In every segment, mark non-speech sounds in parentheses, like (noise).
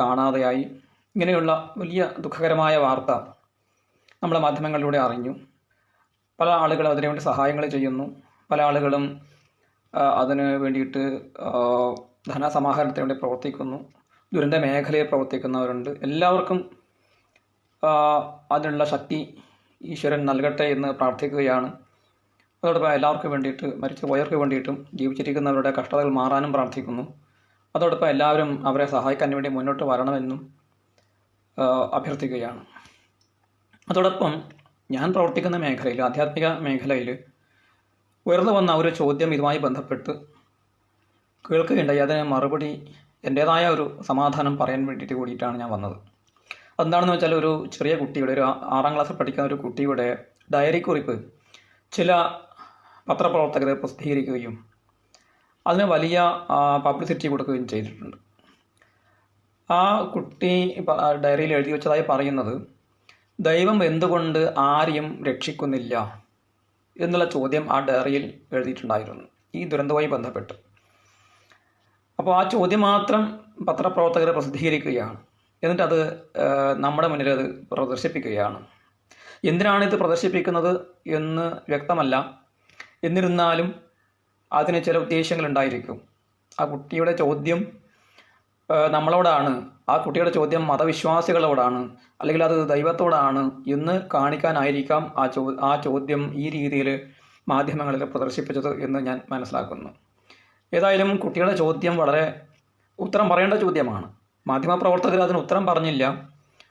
കാണാതെയായി ഇങ്ങനെയുള്ള വലിയ ദുഃഖകരമായ വാർത്ത നമ്മുടെ മാധ്യമങ്ങളിലൂടെ അറിഞ്ഞു. പല ആളുകളും അതിനുവേണ്ടി സഹായങ്ങൾ ചെയ്യുന്നു. പല ആളുകളും അതിന് വേണ്ടിയിട്ട് ധനസമാഹരണത്തിന് വേണ്ടി പ്രവർത്തിക്കുന്നു. ദുരന്ത മേഖലയിൽ പ്രവർത്തിക്കുന്നവരുണ്ട്. എല്ലാവർക്കും അതിനുള്ള ശക്തി ഈശ്വരൻ നൽകട്ടെ എന്ന് പ്രാർത്ഥിക്കുകയാണ്. അതോടൊപ്പം എല്ലാവർക്കും വേണ്ടിയിട്ട് മരിച്ചുപോയവർക്ക് വേണ്ടിയിട്ടും ജീവിച്ചിരിക്കുന്നവരുടെ കഷ്ടതകൾ മാറാനും പ്രാർത്ഥിക്കുന്നു. അതോടൊപ്പം എല്ലാവരും അവരെ സഹായിക്കാൻ വേണ്ടി മുന്നോട്ട് വരണമെന്നും അഭ്യർത്ഥിക്കുകയാണ്. അതോടൊപ്പം ഞാൻ പ്രവർത്തിക്കുന്ന മേഖലയിൽ ആധ്യാത്മിക മേഖലയിൽ ഉയർന്നു വന്ന ഒരു ചോദ്യം ഇതുമായി ബന്ധപ്പെട്ട് കേൾക്കുകയുണ്ടായി. അതിന് മറുപടി എന്റേതായ ഒരു സമാധാനം പറയാൻ വേണ്ടിയിട്ട് കൂടിയിട്ടാണ് ഞാൻ വന്നത്. എന്താണെന്ന് വെച്ചാൽ ഒരു ചെറിയ കുട്ടിയുടെ ഒരു ആറാം ക്ലാസ്സിൽ പഠിക്കുന്ന ഒരു കുട്ടിയുടെ ഡയറി കുറിപ്പ് ചില പത്രപ്രവർത്തകർ പ്രസിദ്ധീകരിക്കുകയും അതിന് വലിയ പബ്ലിസിറ്റി കൊടുക്കുകയും ചെയ്തിട്ടുണ്ട്. ആ കുട്ടി ഡയറിയിൽ എഴുതി വെച്ചതായി പറയുന്നത് ദൈവം എന്തുകൊണ്ട് ആരെയും രക്ഷിക്കുന്നില്ല? എന്നുള്ള ചോദ്യം ആ ഡയറിയിൽ എഴുതിയിട്ടുണ്ടായിരുന്നു. ഈ ദുരന്തവുമായി ബന്ധപ്പെട്ട്. അപ്പോൾ ആ ചോദ്യം മാത്രം പത്രപ്രവർത്തകർ പ്രസിദ്ധീകരിക്കുകയാണ്. എന്നിട്ട് അത് നമ്മുടെ മുന്നിൽ അത് പ്രദർശിപ്പിക്കുകയാണ്. എന്തിനാണ് ഇത് പ്രദർശിപ്പിക്കുന്നത് എന്ന് വ്യക്തമല്ല. എന്നിരുന്നാലും അതിന് ചില ഉദ്ദേശങ്ങളുണ്ടായിരിക്കും ആ കുട്ടിയുടെ ചോദ്യം നമ്മളോടാണ്. ആ കുട്ടിയുടെ ചോദ്യം മതവിശ്വാസികളോടാണ്. അല്ലെങ്കിൽ അത് ദൈവത്തോടാണ് എന്ന് കാണിക്കാനായിരിക്കാം ആ ചോ ആ ചോദ്യം ഈ രീതിയിൽ മാധ്യമങ്ങളിൽ പ്രദർശിപ്പിച്ചത് എന്ന് ഞാൻ മനസ്സിലാക്കുന്നു. ഏതായാലും കുട്ടിയുടെ ചോദ്യം വളരെ ഉത്തരം പറയേണ്ട ചോദ്യമാണ്. മാധ്യമപ്രവർത്തകർ അതിന് ഉത്തരം പറഞ്ഞില്ല.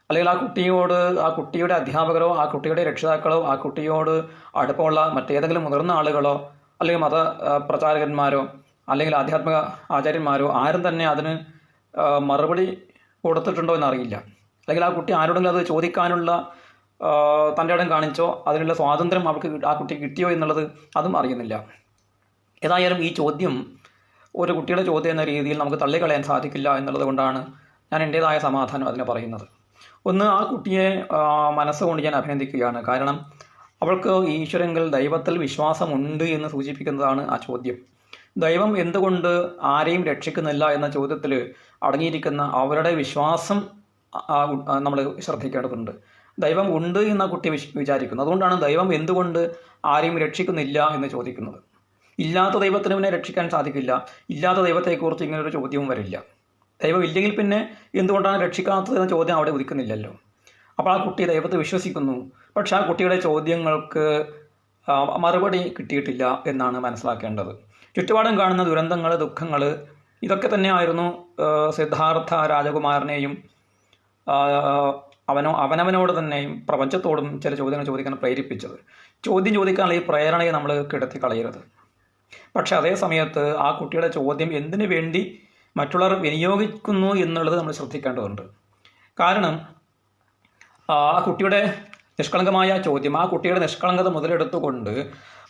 അല്ലെങ്കിൽ ആ കുട്ടിയോട് ആ കുട്ടിയുടെ അധ്യാപകരോ ആ കുട്ടിയുടെ രക്ഷിതാക്കളോ ആ കുട്ടിയോട് അടുപ്പമുള്ള മറ്റേതെങ്കിലും മുതിർന്ന ആളുകളോ അല്ലെങ്കിൽ മത പ്രചാരകന്മാരോ അല്ലെങ്കിൽ ആധ്യാത്മിക ആചാര്യന്മാരോ ആരും തന്നെ അതിന് മറുപടി കൊടുത്തിട്ടുണ്ടോ എന്നറിയില്ല. അല്ലെങ്കിൽ ആ കുട്ടി ആരോടെങ്കിലും അത് ചോദിക്കാനുള്ള തന്റെ ഇടം കാണിച്ചോ അതിനുള്ള സ്വാതന്ത്ര്യം അവർക്ക് ആ കുട്ടി കിട്ടിയോ എന്നുള്ളത് അതും അറിയുന്നില്ല. ഏതായാലും ഈ ചോദ്യം ഒരു കുട്ടിയുടെ ചോദ്യം എന്ന രീതിയിൽ നമുക്ക് തള്ളിക്കളയാൻ സാധിക്കില്ല എന്നുള്ളത് കൊണ്ടാണ് ഞാൻ എന്റേതായ സമാധാനം അതിനെ പറയുന്നത്. ഒന്ന് ആ കുട്ടിയെ മനസ്സുകൊണ്ട് ഞാൻ അഭിനന്ദിക്കുകയാണ്. കാരണം അവൾക്ക് ഈശ്വരങ്കിൽ ദൈവത്തിൽ വിശ്വാസമുണ്ട് എന്ന് സൂചിപ്പിക്കുന്നതാണ് ആ ചോദ്യം. ദൈവം എന്തുകൊണ്ട് ആരെയും രക്ഷിക്കുന്നില്ല എന്ന ചോദ്യത്തിൽ അടങ്ങിയിരിക്കുന്ന അവരുടെ വിശ്വാസം നമ്മൾ ശ്രദ്ധിക്കേണ്ടതുണ്ട്. ദൈവം ഉണ്ട് എന്ന കുട്ടി വിചാരിക്കുന്നു. അതുകൊണ്ടാണ് ദൈവം എന്തുകൊണ്ട് ആരെയും രക്ഷിക്കുന്നില്ല എന്ന് ചോദിക്കുന്നത്. ഇല്ലാത്ത ദൈവത്തിന് പിന്നെ രക്ഷിക്കാൻ സാധിക്കില്ല. ഇല്ലാത്ത ദൈവത്തെക്കുറിച്ച് ഇങ്ങനൊരു ചോദ്യവും വരില്ല. ദൈവം ഇല്ലെങ്കിൽ പിന്നെ എന്തുകൊണ്ടാണ് രക്ഷിക്കാത്തത് എന്ന ചോദ്യം അവിടെ ഉദിക്കുന്നില്ലല്ലോ. അപ്പോൾ ആ കുട്ടി ദൈവത്തെ വിശ്വസിക്കുന്നു. പക്ഷെ ആ കുട്ടിയുടെ ചോദ്യങ്ങൾക്ക് മറുപടി കിട്ടിയിട്ടില്ല എന്നാണ് മനസ്സിലാക്കേണ്ടത്. ചുറ്റുപാടും കാണുന്ന ദുരന്തങ്ങൾ ദുഃഖങ്ങൾ ഇതൊക്കെ തന്നെയായിരുന്നു സിദ്ധാർത്ഥ രാജകുമാരനെയും അവനോ അവനവനോട് തന്നെയും പ്രപഞ്ചത്തോടും ചില ചോദ്യങ്ങൾ ചോദിക്കാൻ പ്രേരിപ്പിച്ചത്. ചോദ്യം ചോദിക്കാനുള്ള ഈ പ്രേരണയെ നമ്മൾ കിടത്തി കളയരുത്. പക്ഷെ അതേ സമയത്ത് ആ കുട്ടിയുടെ ചോദ്യം എന്തിനു വേണ്ടി മറ്റുള്ളവർ വിനിയോഗിക്കുന്നു എന്നുള്ളത് നമ്മൾ ശ്രദ്ധിക്കേണ്ടതുണ്ട്. കാരണം ആ കുട്ടിയുടെ നിഷ്കളങ്കമായ ചോദ്യം ആ കുട്ടിയുടെ നിഷ്കളങ്കത മുതലെടുത്തുകൊണ്ട്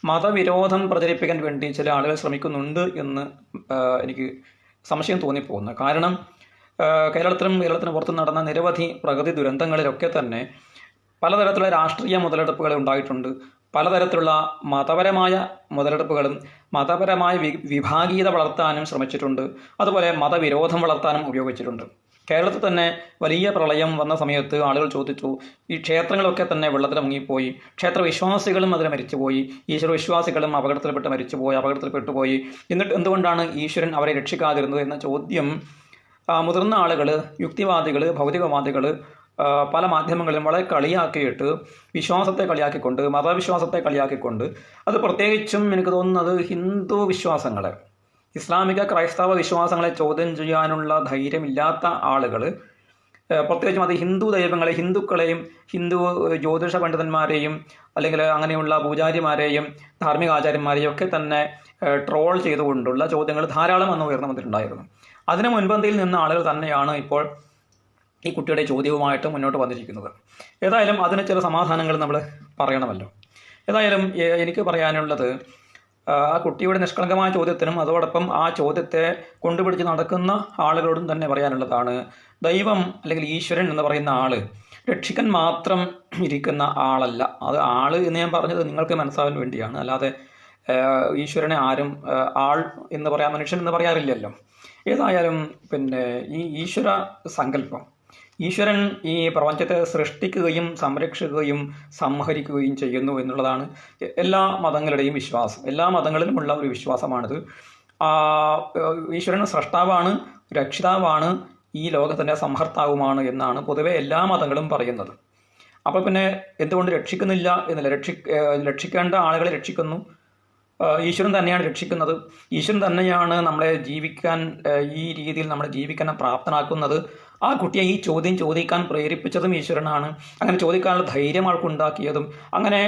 മതവിരോധം പ്രചരിപ്പിക്കാൻ വേണ്ടി ചില ആളുകൾ ശ്രമിക്കുന്നുണ്ട് എന്ന് എനിക്ക് സംശയം തോന്നിപ്പോകുന്നു. കാരണം കേരളത്തിലും കേരളത്തിന് പുറത്തും നടന്ന നിരവധി പ്രകൃതി ദുരന്തങ്ങളിലൊക്കെ തന്നെ പലതരത്തിലുള്ള രാഷ്ട്രീയ മുതലെടുപ്പുകൾ ഉണ്ടായിട്ടുണ്ട്. പലതരത്തിലുള്ള മതപരമായ മുതലെടുപ്പുകളും മതപരമായ വിഭാഗീയത വളർത്താനും ശ്രമിച്ചിട്ടുണ്ട്. അതുപോലെ മതവിരോധം വളർത്താനും ഉപയോഗിച്ചിട്ടുണ്ട്. കേരളത്തിൽ തന്നെ വലിയ പ്രളയം വന്ന സമയത്ത് ആളുകൾ ചോദിച്ചു ഈ ക്ഷേത്രങ്ങളൊക്കെ തന്നെ വെള്ളത്തിൽ മുങ്ങിപ്പോയി ക്ഷേത്ര വിശ്വാസികളും അതിൽ മരിച്ചുപോയി. ഈശ്വര വിശ്വാസികളും അപകടത്തിൽപ്പെട്ട് മരിച്ചുപോയി അപകടത്തിൽപ്പെട്ടു പോയി എന്നിട്ട് എന്തുകൊണ്ടാണ് ഈശ്വരൻ അവരെ രക്ഷിക്കാതിരുന്നത്? എന്ന ചോദ്യം മുതിർന്ന ആളുകൾ യുക്തിവാദികൾ ഭൗതികവാദികൾ പല മാധ്യമങ്ങളിലും വളരെ കളിയാക്കിയിട്ട് വിശ്വാസത്തെ കളിയാക്കിക്കൊണ്ട് മതവിശ്വാസത്തെ കളിയാക്കിക്കൊണ്ട് അത് പ്രത്യേകിച്ചും എനിക്ക് തോന്നുന്നത് ഹിന്ദു വിശ്വാസങ്ങളെ ഇസ്ലാമിക ക്രൈസ്തവ വിശ്വാസങ്ങളെ ചോദ്യം ചെയ്യാനുള്ള ധൈര്യമില്ലാത്ത ആളുകൾ പ്രത്യേകിച്ചും അത് ഹിന്ദു ദൈവങ്ങളെ ഹിന്ദുക്കളെയും ഹിന്ദു ജ്യോതിഷ പണ്ഡിതന്മാരെയും അല്ലെങ്കിൽ അങ്ങനെയുള്ള പൂജാരിമാരെയും ധാർമ്മിക ആചാര്യന്മാരെയും ഒക്കെ തന്നെ ട്രോൾ ചെയ്തുകൊണ്ടുള്ള ചോദ്യങ്ങൾ ധാരാളം അന്ന് ഉയർന്നു വന്നിട്ടുണ്ടായിരുന്നു അതിന് മുൻപന്തിയിൽ നിന്ന ആളുകൾ തന്നെയാണ് ഇപ്പോൾ ഈ കുട്ടിയുടെ ചോദ്യവുമായിട്ട് മുന്നോട്ട് വന്നിരിക്കുന്നത്. ഏതായാലും അതിന് ചില സമാധാനങ്ങൾ നമ്മൾ പറയണമല്ലോ. ഏതായാലും എനിക്ക് പറയാനുള്ളത് ആ, കുട്ടിയുടെ നിഷ്കളങ്കമായ ചോദ്യത്തിനും അതോടൊപ്പം ആ ചോദ്യത്തെ കൊണ്ടുപിടിച്ച് നടക്കുന്ന ആളുകളോടും തന്നെ പറയാനുള്ളതാണ്. ദൈവം അല്ലെങ്കിൽ ഈശ്വരൻ എന്ന് പറയുന്ന ആൾ രക്ഷിക്കാൻ മാത്രം ഇരിക്കുന്ന ആളല്ല. അത് ആൾ എന്ന് ഞാൻ പറഞ്ഞത് നിങ്ങൾക്ക് മനസ്സിലാവാൻ വേണ്ടിയാണ്. അല്ലാതെ ഈശ്വരനെ ആരും ആൾ എന്ന് പറയാൻ മനുഷ്യൻ എന്ന് പറയാറില്ലല്ലോ. ഏതായാലും പിന്നെ ഈ ഈശ്വര സങ്കല്പം ഈശ്വരൻ ഈ പ്രപഞ്ചത്തെ സൃഷ്ടിക്കുകയും സംരക്ഷിക്കുകയും സംഹരിക്കുകയും ചെയ്യുന്നു എന്നുള്ളതാണ് എല്ലാ മതങ്ങളുടെയും വിശ്വാസം. എല്ലാ മതങ്ങളിലുമുള്ള ഒരു വിശ്വാസമാണിത്. ഈശ്വരൻ സൃഷ്ടാവാണ് രക്ഷിതാവാണ് ഈ ലോകത്തിന്റെ സംഹർത്താവുമാണ് എന്നാണ് പൊതുവെ എല്ലാ മതങ്ങളും പറയുന്നത്. അപ്പോൾ പിന്നെ എന്തുകൊണ്ട് രക്ഷിക്കുന്നില്ല എന്നില്ല രക്ഷി രക്ഷിക്കേണ്ട ആളുകളെ രക്ഷിക്കുന്നു? ഈശ്വരൻ തന്നെയാണ് രക്ഷിക്കുന്നത്. ഈശ്വരൻ തന്നെയാണ് നമ്മളെ ജീവിക്കാൻ ഈ രീതിയിൽ നമ്മളെ ജീവിക്കാൻ പ്രാപ്തനാക്കുന്നത്. ആ കുട്ടിയെ ഈ ചോദ്യം ചോദിക്കാൻ പ്രേരിപ്പിച്ചതും ഈശ്വരനാണ്. അങ്ങനെ ചോദിക്കാനുള്ള ധൈര്യം ആൾക്കുണ്ടാക്കിയതും അങ്ങനെ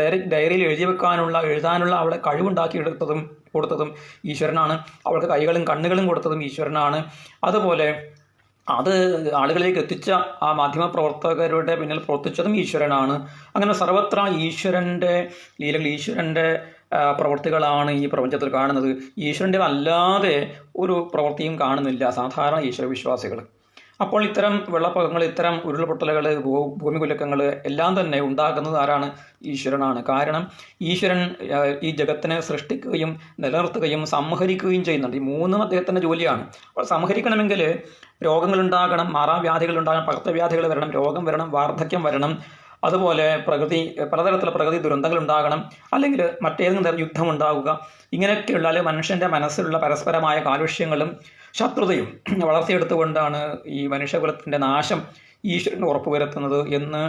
ഡയറി ഡയറിയിൽ എഴുതി വെക്കാനുള്ള എഴുതാനുള്ള അവളെ കഴിവുണ്ടാക്കിയെടുത്തതും കൊടുത്തതും ഈശ്വരനാണ്. അവൾക്ക് കൈകളും കണ്ണുകളും കൊടുത്തതും ഈശ്വരനാണ്. അതുപോലെ അത് ആളുകളിലേക്ക് എത്തിച്ച ആ മാധ്യമ പ്രവർത്തകരുടെ പിന്നിൽ പ്രവർത്തിച്ചതും ഈശ്വരനാണ്. അങ്ങനെ സർവത്ര ഈശ്വരന്റെ ലീലകൾ ഈശ്വരന്റെ പ്രവർത്തികളാണ് ഈ പ്രപഞ്ചത്തിൽ കാണുന്നത്. ഈശ്വരന്റെ അല്ലാതെ ഒരു പ്രവൃത്തിയും കാണുന്നില്ല സാധാരണ ഈശ്വര വിശ്വാസികൾ അപ്പോൾ ഇത്തരം വെള്ളപ്പൊക്കങ്ങൾ ഇത്തരം ഉരുൾപൊട്ടലുകൾ ഭൂ- ഭൂമികുലുക്കങ്ങൾ എല്ലാം തന്നെ ഉണ്ടാകുന്നത് ആരാണ്? ഈശ്വരനാണ്. കാരണം ഈശ്വരൻ ഈ ജഗത്തിനെ സൃഷ്ടിക്കുകയും നിലനിർത്തുകയും സംഹരിക്കുകയും ചെയ്യുന്നുണ്ട്. ഈ മൂന്നും അദ്ദേഹത്തിന്റെ ജോലിയാണ്. അപ്പോൾ സംഹരിക്കണമെങ്കിൽ രോഗങ്ങൾ രോഗങ്ങളുണ്ടാകണം മാറാവ്യാധികൾ ഉണ്ടാകണം പകർത്തവ്യാധികൾ വരണം രോഗം വരണം വാർദ്ധക്യം വരണം അതുപോലെ പ്രകൃതി പലതരത്തിലുള്ള പ്രകൃതി ദുരന്തങ്ങൾ ഉണ്ടാകണം അല്ലെങ്കിൽ മറ്റേതെങ്കിലും തരം യുദ്ധം ഉണ്ടാകുക ഇങ്ങനെയൊക്കെയുള്ള അല്ലെങ്കിൽ മനുഷ്യന്റെ മനസ്സിലുള്ള പരസ്പരമായ കാലുഷ്യങ്ങളും ശത്രുതയും (clears throat) വളർത്തിയെടുത്തുകൊണ്ടാണ് ഈ മനുഷ്യകുലത്തിന്റെ നാശം ഈശ്വരൻ ഉറപ്പുവരുത്തുന്നത് എന്ന്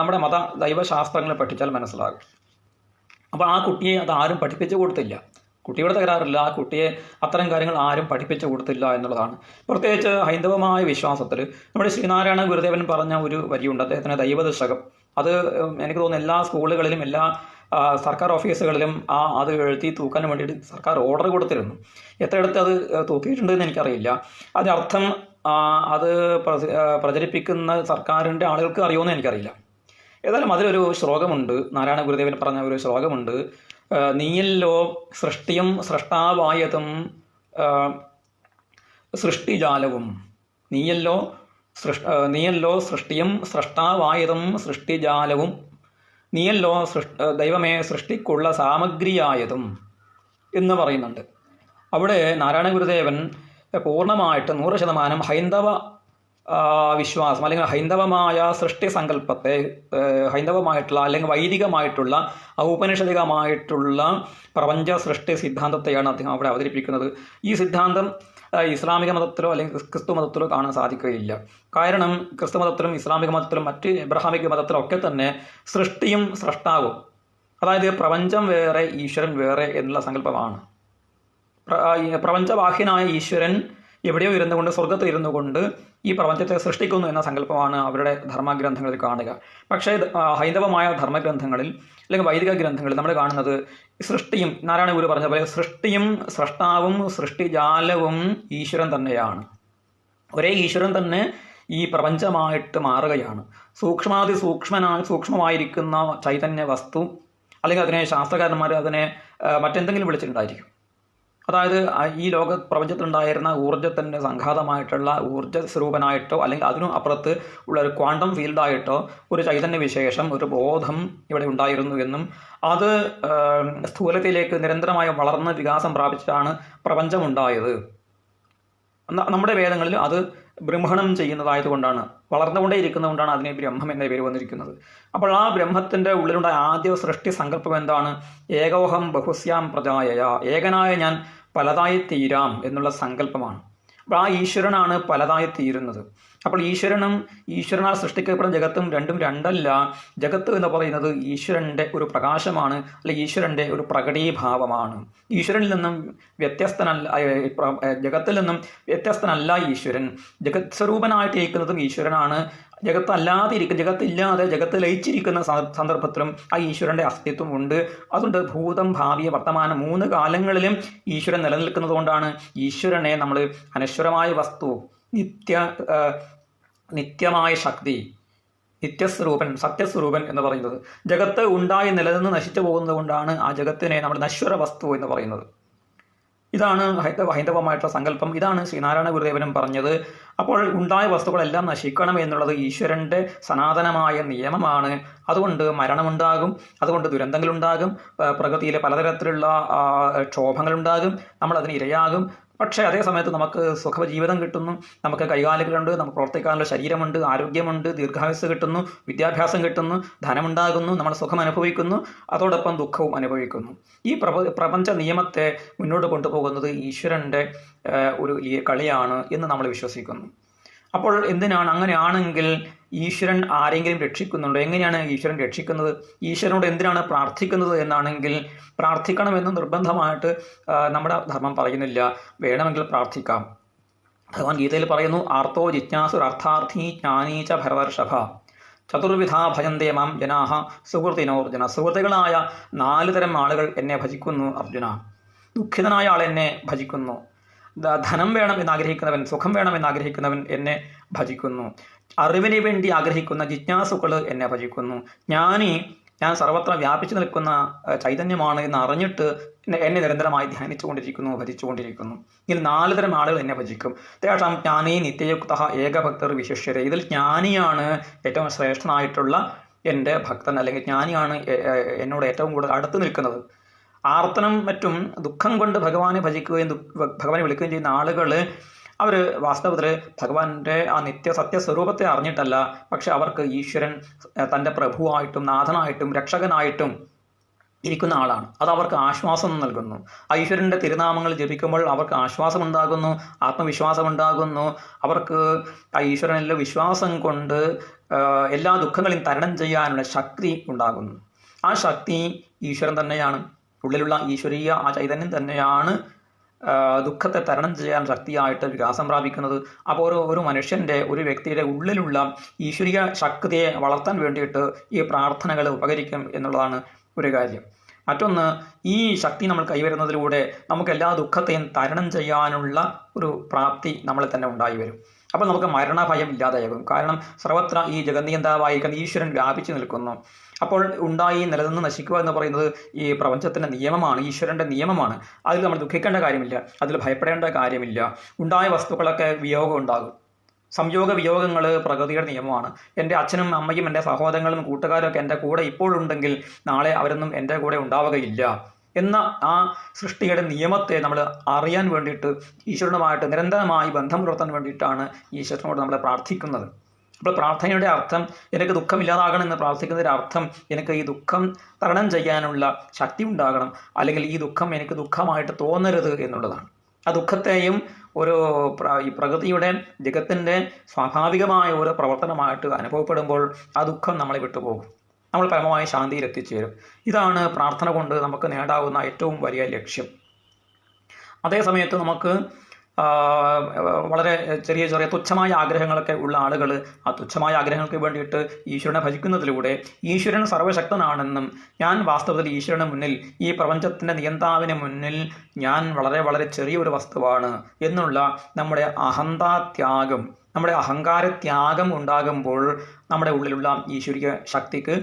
നമ്മുടെ മത ദൈവശാസ്ത്രങ്ങളെ പഠിച്ചാൽ മനസ്സിലാകും. അപ്പോൾ ആ കുട്ടിയെ അത് ആരും പഠിപ്പിച്ചു കൊടുത്തില്ല. കുട്ടിയുടെ തകരാറില്ല. ആ കുട്ടിയെ അത്തരം കാര്യങ്ങൾ ആരും പഠിപ്പിച്ചു കൊടുത്തില്ല എന്നുള്ളതാണ്. പ്രത്യേകിച്ച് ഹൈന്ദവമായ വിശ്വാസത്തിൽ നമ്മുടെ ശ്രീനാരായണ ഗുരുദേവൻ പറഞ്ഞ ഒരു വരിയുണ്ട്. അദ്ദേഹത്തിന്റെ ദൈവദശകം. അത് എനിക്ക് തോന്നുന്നു എല്ലാ സ്കൂളുകളിലും എല്ലാ സർക്കാർ ഓഫീസുകളിലും ആ അത് എഴുതി തൂക്കാൻ വേണ്ടിയിട്ട് സർക്കാർ ഓർഡർ കൊടുത്തിരുന്നു. എത്രയിടത്ത് അത് തൂക്കിയിട്ടുണ്ടെന്ന് എനിക്കറിയില്ല. അതിനർത്ഥം അത് പ്രചരിപ്പിക്കുന്ന സർക്കാരിന്റെ ആളുകൾക്ക് അറിയുമെന്ന് എനിക്കറിയില്ല. ഏതായാലും അതിലൊരു ശ്ലോകമുണ്ട്. നാരായണ ഗുരുദേവൻ പറഞ്ഞ ഒരു ശ്ലോകമുണ്ട്. നീയല്ലോ സൃഷ്ടിയും സൃഷ്ടാവായതും സൃഷ്ടിജാലവും. നീയല്ലോ സൃഷ് നീയല്ലോ സൃഷ്ടിയും സൃഷ്ടാവായതും സൃഷ്ടിജാലവും നീയല്ലോ സൃഷ് ദൈവമേ സൃഷ്ടിക്കുള്ള സാമഗ്രിയായതും എന്ന് പറയുന്നുണ്ട്. അവിടെ നാരായണ ഗുരുദേവൻ പൂർണമായിട്ട് നൂറ് ശതമാനം ഹൈന്ദവ വിശ്വാസം അല്ലെങ്കിൽ ഹൈന്ദവമായ സൃഷ്ടി സങ്കല്പത്തെ ഹൈന്ദവമായിട്ടുള്ള അല്ലെങ്കിൽ വൈദികമായിട്ടുള്ള ഔപനിഷദികമായിട്ടുള്ള പ്രപഞ്ച സൃഷ്ടി സിദ്ധാന്തത്തെയാണ് അദ്ദേഹം അവിടെ അവതരിപ്പിക്കുന്നത്. ഈ സിദ്ധാന്തം ഇസ്ലാമിക മതത്തിലോ അല്ലെങ്കിൽ ക്രിസ്തു മതത്തിലോ കാണാൻ സാധിക്കുകയില്ല. കാരണം ക്രിസ്തു മതത്തിലും ഇസ്ലാമിക മതത്തിലും മറ്റ് എബ്രഹാമിക മതത്തിലും ഒക്കെ തന്നെ സൃഷ്ടിയും സൃഷ്ടാവും അതായത് പ്രപഞ്ചം വേറെ ഈശ്വരൻ വേറെ എന്നുള്ള സങ്കല്പമാണ്. പ്ര- പ്രപഞ്ചവാഹ്യനായ ഈശ്വരൻ എവിടെയോ ഇരുന്നു കൊണ്ട് സ്വർഗത്തിൽ ഇരുന്നു കൊണ്ട് ഈ പ്രപഞ്ചത്തെ സൃഷ്ടിക്കുന്നു എന്ന സങ്കല്പമാണ് അവരുടെ ധർമ്മഗ്രന്ഥങ്ങളിൽ കാണുക. പക്ഷേ ഹൈന്ദവമായ ധർമ്മഗ്രന്ഥങ്ങളിൽ അല്ലെങ്കിൽ വൈദിക ഗ്രന്ഥങ്ങളിൽ നമ്മൾ കാണുന്നത് സൃഷ്ടിയും നാരായണ ഗുരു പറഞ്ഞ പോലെ സൃഷ്ടിയും സൃഷ്ടാവും സൃഷ്ടിജാലവും ഈശ്വരൻ തന്നെയാണ്. ഒരേ ഈശ്വരൻ തന്നെ ഈ പ്രപഞ്ചമായിട്ട് മാറുകയാണ്. സൂക്ഷ്മാതി സൂക്ഷ്മനായ സൂക്ഷ്മമായിരിക്കുന്ന ചൈതന്യ വസ്തു അല്ലെങ്കിൽ അതിനെ ശാസ്ത്രകാരന്മാർ അതിനെ മറ്റെന്തെങ്കിലും വിളിച്ചിട്ടുണ്ടായിരിക്കും. അതായത് ഈ ലോക പ്രപഞ്ചത്തിലുണ്ടായിരുന്ന ഊർജത്തിന്റെ സംഘാതമായിട്ടുള്ള ഊർജ സ്വരൂപനായിട്ടോ അല്ലെങ്കിൽ അതിനും അപ്പുറത്ത് ഉള്ള ഒരു ക്വാണ്ടം ഫീൽഡായിട്ടോ ഒരു ചൈതന്യ വിശേഷം ഒരു ബോധം ഇവിടെ ഉണ്ടായിരുന്നു എന്നും അത് സ്ഥൂലത്തിലേക്ക് നിരന്തരമായി വളർന്ന് വികാസം പ്രാപിച്ചാണ് പ്രപഞ്ചമുണ്ടായത്. നമ്മുടെ വേദങ്ങളിൽ അത് ബ്രഹ്മണം ചെയ്യുന്നതായതുകൊണ്ടാണ്. വളർന്നുകൊണ്ടേ ഇരിക്കുന്നതുകൊണ്ടാണ് അതിനെ ബ്രഹ്മം എന്ന പേര് വന്നിരിക്കുന്നത്. അപ്പോൾ ആ ബ്രഹ്മത്തിന്റെ ഉള്ളിലുള്ള ആദ്യ സൃഷ്ടി സങ്കല്പം എന്താണ്? ഏകോഹം ബഹുസ്യാം പ്രജായയ. ഏകനായ ഞാൻ പലതായി തീരാം എന്നുള്ള സങ്കല്പമാണ്. അപ്പോൾ ആ ഈശ്വരനാണ് പലതായി തീരുന്നത്. അപ്പോൾ ഈശ്വരനും ഈശ്വരനാൽ സൃഷ്ടിക്കപ്പെടുന്ന ജഗത്തും രണ്ടും രണ്ടല്ല. ജഗത്ത് എന്ന് പറയുന്നത് ഈശ്വരന്റെ ഒരു പ്രകാശമാണ് അല്ലെ ഈശ്വരന്റെ ഒരു പ്രകടീഭാവമാണ്. ഈശ്വരനിൽ നിന്നും വ്യത്യസ്തനല്ല ജഗത്തിൽ നിന്നും വ്യത്യസ്തനല്ല ഈശ്വരൻ. ജഗത് സ്വരൂപനായിട്ടിരിക്കുന്നതും ഈശ്വരനാണ്. ജഗത്ത് അല്ലാതെ ഇരിക്കും ജഗത്തില്ലാതെ ജഗത്ത് ലയിച്ചിരിക്കുന്ന സന്ദർഭത്തിലും ആ ഈശ്വരന്റെ അസ്തിത്വം ഉണ്ട്. അതുകൊണ്ട് ഭൂതം ഭാവി വർത്തമാനം മൂന്ന് കാലങ്ങളിലും ഈശ്വരൻ നിലനിൽക്കുന്നതുകൊണ്ടാണ് ഈശ്വരനെ നമ്മൾ അനശ്വരമായ വസ്തു നിത്യ നിത്യമായ ശക്തി നിത്യസ്വരൂപൻ സത്യസ്വരൂപൻ എന്ന് പറയുന്നത്. ജഗത്ത് ഉണ്ടായി നിലനിന്ന് നശിച്ചു പോകുന്നത് കൊണ്ടാണ് ആ ജഗത്തിനെ നമ്മുടെ നശ്വര വസ്തു എന്ന് പറയുന്നത്. ഇതാണ് ഹൈന്ദവ ഹൈന്ദവമായിട്ടുള്ള സങ്കല്പം. ഇതാണ് ശ്രീനാരായണ ഗുരുദേവനും പറഞ്ഞത്. അപ്പോൾ ഉണ്ടായ വസ്തുക്കളെല്ലാം നശിക്കണം എന്നുള്ളത് ഈശ്വരന്റെ സനാതനമായ നിയമമാണ്. അതുകൊണ്ട് മരണമുണ്ടാകും അതുകൊണ്ട് ദുരന്തങ്ങളുണ്ടാകും പ്രകൃതിയിലെ പലതരത്തിലുള്ള ക്ഷോഭങ്ങളുണ്ടാകും നമ്മൾ അതിന് ഇരയാകും. പക്ഷേ അതേ സമയത്ത് നമുക്ക് സുഖ ജീവിതം കിട്ടുന്നു നമുക്ക് കൈകാലുകളുണ്ട് നമുക്ക് പ്രവർത്തിക്കാനുള്ള ശരീരമുണ്ട് ആരോഗ്യമുണ്ട് ദീർഘായുസ് കിട്ടുന്നു വിദ്യാഭ്യാസം കിട്ടുന്നു ധനമുണ്ടാകുന്നു നമ്മൾ സുഖം അനുഭവിക്കുന്നു അതോടൊപ്പം ദുഃഖവും അനുഭവിക്കുന്നു. ഈ പ്രപഞ്ച നിയമത്തെ മുന്നോട്ട് കൊണ്ടുപോകുന്നത് ഈശ്വരന്റെ ഒരു കളിയാണ് എന്ന് നമ്മൾ വിശ്വസിക്കുന്നു. അപ്പോൾ എന്തിനാണ്? അങ്ങനെയാണെങ്കിൽ ഈശ്വരൻ ആരെങ്കിലും രക്ഷിക്കുന്നുണ്ടോ? എങ്ങനെയാണ് ഈശ്വരൻ രക്ഷിക്കുന്നത്? ഈശ്വരനോട് എന്തിനാണ് പ്രാർത്ഥിക്കുന്നത് എന്നാണെങ്കിൽ പ്രാർത്ഥിക്കണമെന്ന് നിർബന്ധമായിട്ട് നമ്മുടെ ധർമ്മം പറയുന്നില്ല. വേണമെങ്കിൽ പ്രാർത്ഥിക്കാം. ഭഗവാൻ ഗീതയിൽ പറയുന്നു ആർത്തോ ജിജ്ഞാസുർ അർത്ഥാർത്ഥി ജ്ഞാനീച്ച ഭരതർഷഭ. ചതുർവിധാ ഭജന്തേ മാം ജനാഹ സുഹൃത്തിനോർജുന. സുഹൃത്തുക്കളായ നാല് തരം ആളുകൾ എന്നെ ഭജിക്കുന്നു അർജുന. ദുഃഖിതനായ ആൾ എന്നെ ഭജിക്കുന്നു. ധനം വേണം എന്നാഗ്രഹിക്കുന്നവൻ സുഖം വേണം എന്നാഗ്രഹിക്കുന്നവൻ എന്നെ ഭജിക്കുന്നു. അറിവിന് വേണ്ടി ആഗ്രഹിക്കുന്ന ജിജ്ഞാസുക്കൾ എന്നെ ഭജിക്കുന്നു. ജ്ഞാനി ഞാൻ സർവത്ര വ്യാപിച്ചു നിൽക്കുന്ന ചൈതന്യമാണ് എന്ന് അറിഞ്ഞിട്ട് എന്നെ നിരന്തരമായി ധ്യാനിച്ചുകൊണ്ടിരിക്കുന്നു ഭജിച്ചുകൊണ്ടിരിക്കുന്നു. ഇതിൽ നാല് തരം ആളുകൾ എന്നെ ഭജിക്കും. തേഷാം ജ്ഞാനി നിത്യയുക്ത ഏകഭക്തർ വിശിഷ്യരെ. ഇതിൽ ജ്ഞാനിയാണ് ഏറ്റവും ശ്രേഷ്ഠനായിട്ടുള്ള എന്റെ ഭക്തൻ അല്ലെങ്കിൽ ജ്ഞാനിയാണ് എന്നോട് ഏറ്റവും കൂടുതൽ അടുത്ത് നിൽക്കുന്നത്. ആർത്തനം മറ്റും ദുഃഖം കൊണ്ട് ഭഗവാനെ ഭജിക്കുകയും ഭഗവാനെ വിളിക്കുകയും ചെയ്യുന്ന ആളുകൾ അവർ വാസ്തവത്തിൽ ഭഗവാന്റെ ആ നിത്യ സത്യസ്വരൂപത്തെ അറിഞ്ഞിട്ടല്ല. പക്ഷെ അവർക്ക് ഈശ്വരൻ തന്റെ പ്രഭുവായിട്ടും നാഥനായിട്ടും രക്ഷകനായിട്ടും ഇരിക്കുന്ന ആളാണ്. അത് അവർക്ക് ആശ്വാസം നൽകുന്നു. ഈശ്വരന്റെ തിരുനാമങ്ങൾ ജപിക്കുമ്പോൾ അവർക്ക് ആശ്വാസം ഉണ്ടാകുന്നു ആത്മവിശ്വാസം ഉണ്ടാകുന്നു അവർക്ക് ആ ഈശ്വരനിലെ വിശ്വാസം കൊണ്ട് എല്ലാ ദുഃഖങ്ങളെയും തരണം ചെയ്യാനുള്ള ശക്തി ഉണ്ടാകുന്നു. ആ ശക്തി ഈശ്വരൻ തന്നെയാണ്. ഉള്ളിലുള്ള ഈശ്വരീയ ആ ചൈതന്യം തന്നെയാണ് ദുഃഖത്തെ തരണം ചെയ്യാൻ ശക്തിയായിട്ട് വികാസം പ്രാപിക്കുന്നത്. അപ്പോൾ ഒരു ഒരു മനുഷ്യന്റെ ഒരു വ്യക്തിയുടെ ഉള്ളിലുള്ള ഈശ്വരീയ ശക്തിയെ വളർത്താൻ വേണ്ടിയിട്ട് ഈ പ്രാർത്ഥനകൾ ഉപകരിക്കും എന്നുള്ളതാണ് ഒരു കാര്യം. മറ്റൊന്ന് ഈ ശക്തി നമ്മൾ കൈവരുന്നതിലൂടെ നമുക്ക് എല്ലാ ദുഃഖത്തെയും തരണം ചെയ്യാനുള്ള ഒരു പ്രാപ്തി നമ്മളെ തന്നെ ഉണ്ടായി വരും. അപ്പോൾ നമുക്ക് മരണഭയം ഇല്ലാതെയാകും കാരണം സർവത്ര ഈ ജഗന്നിയന്താവായിരിക്കുന്ന ഈശ്വരൻ വ്യാപിച്ചു നിൽക്കുന്നു. അപ്പോൾ ഉണ്ടായി നിലനിന്ന് നശിക്കുക എന്ന് പറയുന്നത് ഈ പ്രപഞ്ചത്തിന്റെ നിയമമാണ് ഈശ്വരന്റെ നിയമമാണ്. അതിൽ നമ്മൾ ദുഃഖിക്കേണ്ട കാര്യമില്ല അതിൽ ഭയപ്പെടേണ്ട കാര്യമില്ല. ഉണ്ടായ വസ്തുക്കളൊക്കെ വിയോഗം ഉണ്ടാകും. സംയോഗ വിയോഗങ്ങൾ പ്രകൃതിയുടെ നിയമമാണ്. എന്റെ അച്ഛനും അമ്മയും എന്റെ സഹോദരങ്ങളും കൂട്ടുകാരൊക്കെ എന്റെ കൂടെ ഇപ്പോഴുണ്ടെങ്കിൽ നാളെ അവരൊന്നും എന്റെ കൂടെ ഉണ്ടാവുകയില്ല. എന്ന ആ സൃഷ്ടിയുടെ നിയമത്തെ നമ്മൾ അറിയാൻ വേണ്ടിയിട്ട് ഈശ്വരനുമായിട്ട് നിരന്തരമായി ബന്ധം പുലർത്താൻ വേണ്ടിയിട്ടാണ് ഈശ്വരനോട് നമ്മൾ പ്രാർത്ഥിക്കുന്നത്. അപ്പോൾ പ്രാർത്ഥനയുടെ അർത്ഥം എനിക്ക് ദുഃഖമില്ലാതാകണം എന്ന് പ്രാർത്ഥിക്കുന്നതിന്റെ അർത്ഥം എനിക്ക് ഈ ദുഃഖം തരണം ചെയ്യാനുള്ള ശക്തി ഉണ്ടാകണം. അല്ലെങ്കിൽ ഈ ദുഃഖം എനിക്ക് ദുഃഖമായിട്ട് തോന്നരുത് എന്നുള്ളതാണ്. ആ ദുഃഖത്തെയും ഒരു ഈ പ്രകൃതിയുടെ ജഗത്തിന്റെ സ്വാഭാവികമായ ഒരു പ്രവർത്തനമായിട്ട് അനുഭവപ്പെടുമ്പോൾ ആ ദുഃഖം നമ്മളെ വിട്ടുപോകും. നമ്മൾ പരമമായ ശാന്തിയിൽ എത്തിച്ചേരും. ഇതാണ് പ്രാർത്ഥന കൊണ്ട് നമുക്ക് നേടാവുന്ന ഏറ്റവും വലിയ ലക്ഷ്യം. അതേ സമയത്ത് നമുക്ക് വളരെ ചെറിയ ചെറിയ തുച്ഛമായ ആഗ്രഹങ്ങളൊക്കെ ഉള്ള ആളുകൾ ആ തുച്ഛമായ ആഗ്രഹങ്ങൾക്ക് വേണ്ടിയിട്ട് ഈശ്വരനെ ഭജിക്കുന്നതിലൂടെ ഈശ്വരൻ സർവശക്തനാണെന്നും ഞാൻ വാസ്തവത്തിൽ ഈശ്വരന് മുന്നിൽ ഈ പ്രപഞ്ചത്തിന്റെ നിയന്താവിന് മുന്നിൽ ഞാൻ വളരെ വളരെ ചെറിയൊരു വസ്തുവാണ് എന്നുള്ള നമ്മുടെ അഹന്താത്യാഗം നമ്മുടെ അഹങ്കാരത്യാഗം ഉണ്ടാകുമ്പോൾ നമ്മുടെ ഉള്ളിലുള്ള ഈശ്വരിക ശക്തിക്ക്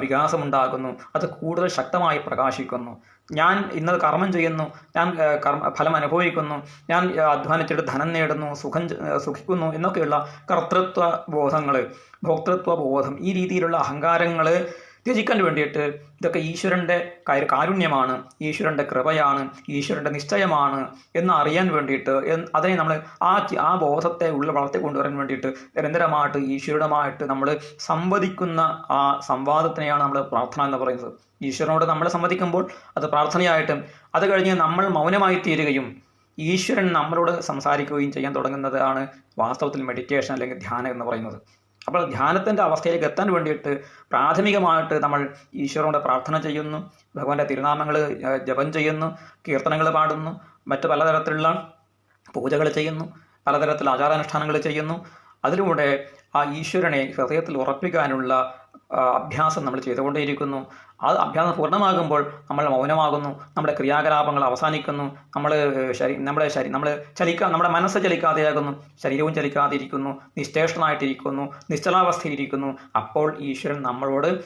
വികാസമുണ്ടാകുന്നു. അത് കൂടുതൽ ശക്തമായി പ്രകാശിക്കുന്നു. ഞാൻ ഇന്നത് കർമ്മം ചെയ്യുന്നു ഞാൻ കർമ്മ ഫലം അനുഭവിക്കുന്നു ഞാൻ അധ്വാനിച്ചിട്ട് ധനം നേടുന്നു സുഖം സുഖിക്കുന്നു എന്നൊക്കെയുള്ള കർത്തൃത്വ ബോധങ്ങൾ ഭോക്തൃത്വ ബോധം ഈ രീതിയിലുള്ള അഹങ്കാരങ്ങൾ ത്യജിക്കാൻ വേണ്ടിയിട്ട് ഇതൊക്കെ ഈശ്വരന്റെ കാരുണ്യമാണ് ഈശ്വരന്റെ കൃപയാണ് ഈശ്വരന്റെ നിശ്ചയമാണ് എന്ന് അറിയാൻ വേണ്ടിയിട്ട് അതിനെ നമ്മൾ ആ ആ ബോധത്തെ ഉള്ള വളർത്തി കൊണ്ടുവരാൻ വേണ്ടിയിട്ട് നിരന്തരമായിട്ട് ഈശ്വരനുമായിട്ട് നമ്മൾ സംവദിക്കുന്ന ആ സംവാദത്തിനെയാണ് നമ്മൾ പ്രാർത്ഥന എന്ന് പറയുന്നത്. ഈശ്വരനോട് നമ്മൾ സംവദിക്കുമ്പോൾ അത് പ്രാർത്ഥനയായിട്ടും അത് കഴിഞ്ഞ് നമ്മൾ മൗനമായി തീരുകയും ഈശ്വരൻ നമ്മളോട് സംസാരിക്കുകയും ചെയ്യാൻ തുടങ്ങുന്നതാണ് വാസ്തവത്തിൽ മെഡിറ്റേഷൻ അല്ലെങ്കിൽ ധ്യാനം എന്ന് പറയുന്നത്. അപ്പോൾ ധ്യാനത്തിന്റെ അവസ്ഥയിലേക്ക് എത്താൻ വേണ്ടിയിട്ട് പ്രാഥമികമായിട്ട് നമ്മൾ ഈശ്വരനോട് പ്രാർത്ഥന ചെയ്യുന്നു. ഭഗവാന്റെ തിരുനാമങ്ങൾ ജപം ചെയ്യുന്നു കീർത്തനങ്ങൾ പാടുന്നു മറ്റ് പലതരത്തിലുള്ള പൂജകൾ ചെയ്യുന്നു പലതരത്തിലുള്ള ആചാരാനുഷ്ഠാനങ്ങൾ ചെയ്യുന്നു. അതിലൂടെ ആ ഈശ്വരനെ ഹൃദയത്തിൽ ഉറപ്പിക്കാനുള്ള അഭ്യാസം നമ്മൾ ചെയ്തുകൊണ്ടേയിരിക്കുന്നു. ആ അഭ്യാസം പൂർണമാകുമ്പോൾ നമ്മൾ മൗനമാകുന്നു. നമ്മുടെ ക്രിയാകലാപങ്ങൾ അവസാനിക്കുന്നു. നമ്മൾ ശരീ നമ്മുടെ ശരീ നമ്മൾ ചലിക്കാ നമ്മുടെ മനസ്സ് ചലിക്കാതെയാകുന്നു. ശരീരവും ചലിക്കാതിരിക്കുന്നു നിശ്ചേഷ്ടനായിട്ടിരിക്കുന്നു നിശ്ചലാവസ്ഥയിലിരിക്കുന്നു. അപ്പോൾ ഈശ്വരൻ നമ്മളോട്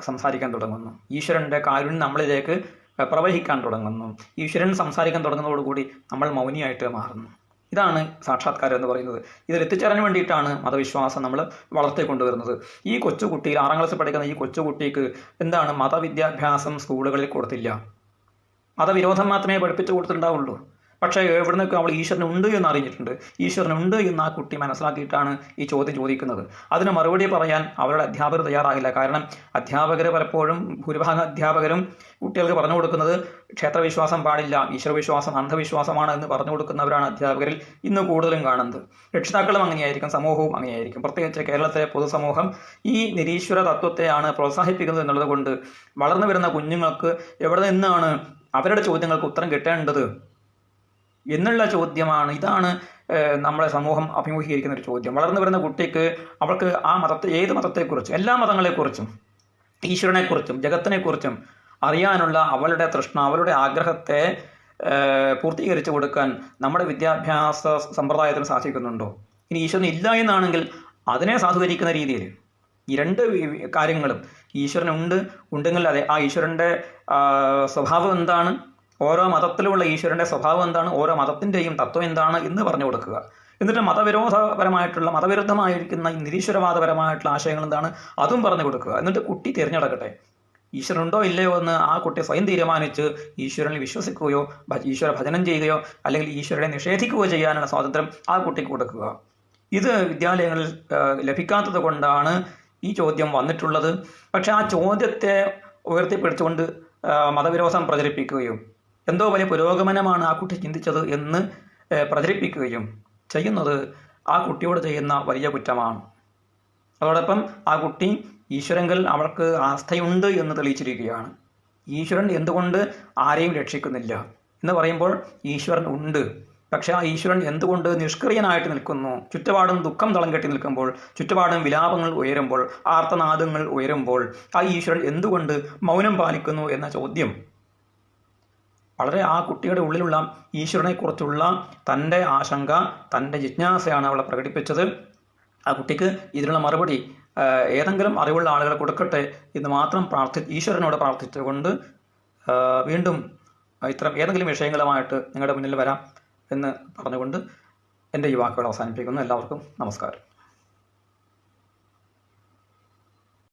സംസാരിക്കാൻ തുടങ്ങുന്നു. ഈശ്വരന്റെ കാരുണ്യം നമ്മളിലേക്ക് പ്രവഹിക്കാൻ തുടങ്ങുന്നു. ഈശ്വരൻ സംസാരിക്കാൻ തുടങ്ങുന്നതോടുകൂടി നമ്മൾ മൗനിയായിട്ട് മാറുന്നു. ഇതാണ് സാക്ഷാത്കാരം എന്ന് പറയുന്നത്. ഇതിൽ എത്തിച്ചേരാൻ വേണ്ടിയിട്ടാണ് മതവിശ്വാസം നമ്മൾ വളർത്തിക്കൊണ്ടുവരുന്നത് ഈ കൊച്ചുകുട്ടിയിൽ ആറാം ക്ലാസ്സിൽ പഠിക്കുന്ന ഈ കൊച്ചുകുട്ടിക്ക് എന്താണ് മതവിദ്യാഭ്യാസം സ്കൂളുകളിൽ കൊടുത്തില്ല? മതവിരോധം മാത്രമേ പഠിപ്പിച്ചു കൊടുത്തിട്ടുണ്ടാവുള്ളൂ. പക്ഷേ എവിടെ നിന്നൊക്കെ അവൾ ഈശ്വരനുണ്ട് എന്ന് അറിഞ്ഞിട്ടുണ്ട്? ഈശ്വരനുണ്ട് എന്ന് ആ കുട്ടി മനസ്സിലാക്കിയിട്ടാണ് ഈ ചോദ്യം ചോദിക്കുന്നത്. അതിന് മറുപടി പറയാൻ അവരുടെ അധ്യാപകർ തയ്യാറാകില്ല. കാരണം അധ്യാപകർ പലപ്പോഴും ഭൂരിഭാഗം അധ്യാപകരും കുട്ടികൾക്ക് പറഞ്ഞു കൊടുക്കുന്നത് ക്ഷേത്രവിശ്വാസം പാടില്ല ഈശ്വരവിശ്വാസം അന്ധവിശ്വാസമാണ് എന്ന് പറഞ്ഞു കൊടുക്കുന്നവരാണ് അധ്യാപകരിൽ ഇന്ന് കൂടുതലും കാണുന്നത്. രക്ഷിതാക്കളും അങ്ങനെയായിരിക്കും സമൂഹവും അങ്ങനെയായിരിക്കും. പ്രത്യേകിച്ച് കേരളത്തിലെ പൊതുസമൂഹം ഈ നിരീശ്വര തത്വത്തെയാണ് പ്രോത്സാഹിപ്പിക്കുന്നത് എന്നുള്ളത് കൊണ്ട് വളർന്നു വരുന്ന കുഞ്ഞുങ്ങൾക്ക് എവിടെ നിന്നാണ് അവരുടെ ചോദ്യങ്ങൾക്ക് ഉത്തരം കിട്ടേണ്ടത്? എന്നുള്ള ചോദ്യമാണ്. ഇതാണ് നമ്മുടെ സമൂഹം അഭിമുഖീകരിക്കുന്ന ഒരു ചോദ്യം. വളർന്നു വരുന്ന കുട്ടിക്ക് അവൾക്ക് ആ മതത്തെ ഏത് മതത്തെക്കുറിച്ചും എല്ലാ മതങ്ങളെക്കുറിച്ചും ഈശ്വരനെക്കുറിച്ചും ജഗത്തിനെക്കുറിച്ചും അറിയാനുള്ള അവളുടെ തൃഷ്ണ അവളുടെ ആഗ്രഹത്തെ പൂർത്തീകരിച്ചു കൊടുക്കാൻ നമ്മുടെ വിദ്യാഭ്യാസ സമ്പ്രദായത്തിന് സാധിക്കുന്നുണ്ടോ? ഇനി ഈശ്വരൻ ഇല്ല എന്നാണെങ്കിൽ അതിനെ സാധൂകരിക്കുന്ന രീതിയിൽ ഈ രണ്ട് കാര്യങ്ങളും ഈശ്വരനുണ്ട് ഉണ്ടെങ്കിൽ അതെ. ആ ഈശ്വരന്റെ സ്വഭാവം എന്താണ്? ഓരോ മതത്തിലുമുള്ള ഈശ്വരന്റെ സ്വഭാവം എന്താണ്? ഓരോ മതത്തിന്റെയും തത്വം എന്താണ്? എന്ന് പറഞ്ഞു കൊടുക്കുക. എന്നിട്ട് മതവിരോധപരമായിട്ടുള്ള മതവിരുദ്ധമായിരിക്കുന്ന ഈ നിരീശ്വരവാദപരമായിട്ടുള്ള ആശയങ്ങൾ എന്താണ്? അതും പറഞ്ഞു കൊടുക്കുക. എന്നിട്ട് കുട്ടി തിരഞ്ഞെടുക്കട്ടെ. ഈശ്വരനുണ്ടോ ഇല്ലയോ എന്ന് ആ കുട്ടി സ്വയം തീരുമാനിച്ച് ഈശ്വരനിൽ വിശ്വസിക്കുകയോ ഈശ്വര ഭജനം ചെയ്യുകയോ അല്ലെങ്കിൽ ഈശ്വരനെ നിഷേധിക്കുകയോ ചെയ്യാനുള്ള സ്വാതന്ത്ര്യം ആ കുട്ടിക്ക് കൊടുക്കുക. ഇത് വിദ്യാലയങ്ങളിൽ ലഭിക്കാത്തത് കൊണ്ടാണ് ഈ ചോദ്യം വന്നിട്ടുള്ളത്. പക്ഷെ ആ ചോദ്യത്തെ ഉയർത്തിപ്പിടിച്ചുകൊണ്ട് മതവിരോധം പ്രചരിപ്പിക്കുകയും എന്തോ വലിയ പുരോഗമനമാണ് ആ കുട്ടി ചിന്തിച്ചത് എന്ന് പ്രചരിപ്പിക്കുകയും ചെയ്യുന്നത് ആ കുട്ടിയോട് ചെയ്യുന്ന വലിയ കുറ്റമാണ്. അതോടൊപ്പം ആ കുട്ടി ഈശ്വരങ്കൽ അവൾക്ക് ആസ്ഥയുണ്ട് എന്ന് തെളിയിച്ചിരിക്കുകയാണ്. ഈശ്വരൻ എന്തുകൊണ്ട് ആരെയും രക്ഷിക്കുന്നില്ല? എന്ന് പറയുമ്പോൾ ഈശ്വരൻ ഉണ്ട്. പക്ഷേ ആ ഈശ്വരൻ എന്തുകൊണ്ട് നിഷ്ക്രിയനായിട്ട് നിൽക്കുന്നു? ചുറ്റുപാടും ദുഃഖം തളം കെട്ടി നിൽക്കുമ്പോൾ ചുറ്റുപാടും വിലാപങ്ങൾ ഉയരുമ്പോൾ ആർത്തനാദങ്ങൾ ഉയരുമ്പോൾ ആ ഈശ്വരൻ എന്തുകൊണ്ട് മൗനം പാലിക്കുന്നു എന്ന ചോദ്യം വളരെ ആ കുട്ടിയുടെ ഉള്ളിലുള്ള ഈശ്വരനെക്കുറിച്ചുള്ള തന്റെ ആശങ്ക തന്റെ ജിജ്ഞാസയാണ് അവളെ പ്രകടിപ്പിച്ചത്. ആ കുട്ടിക്ക് ഇതിനുള്ള മറുപടി ഏതെങ്കിലും അറിവുള്ള ആളുകൾ കൊടുക്കട്ടെ എന്ന് മാത്രം പ്രാർത്ഥി ഈശ്വരനോട് പ്രാർത്ഥിച്ചുകൊണ്ട് വീണ്ടും ഇത്തരം ഏതെങ്കിലും വിഷയങ്ങളുമായിട്ട് നിങ്ങളുടെ മുന്നിൽ വരാം എന്ന് പറഞ്ഞുകൊണ്ട് എന്റെ ഈ വാക്കുകൾ അവസാനിപ്പിക്കുന്നു. എല്ലാവർക്കും നമസ്കാരം.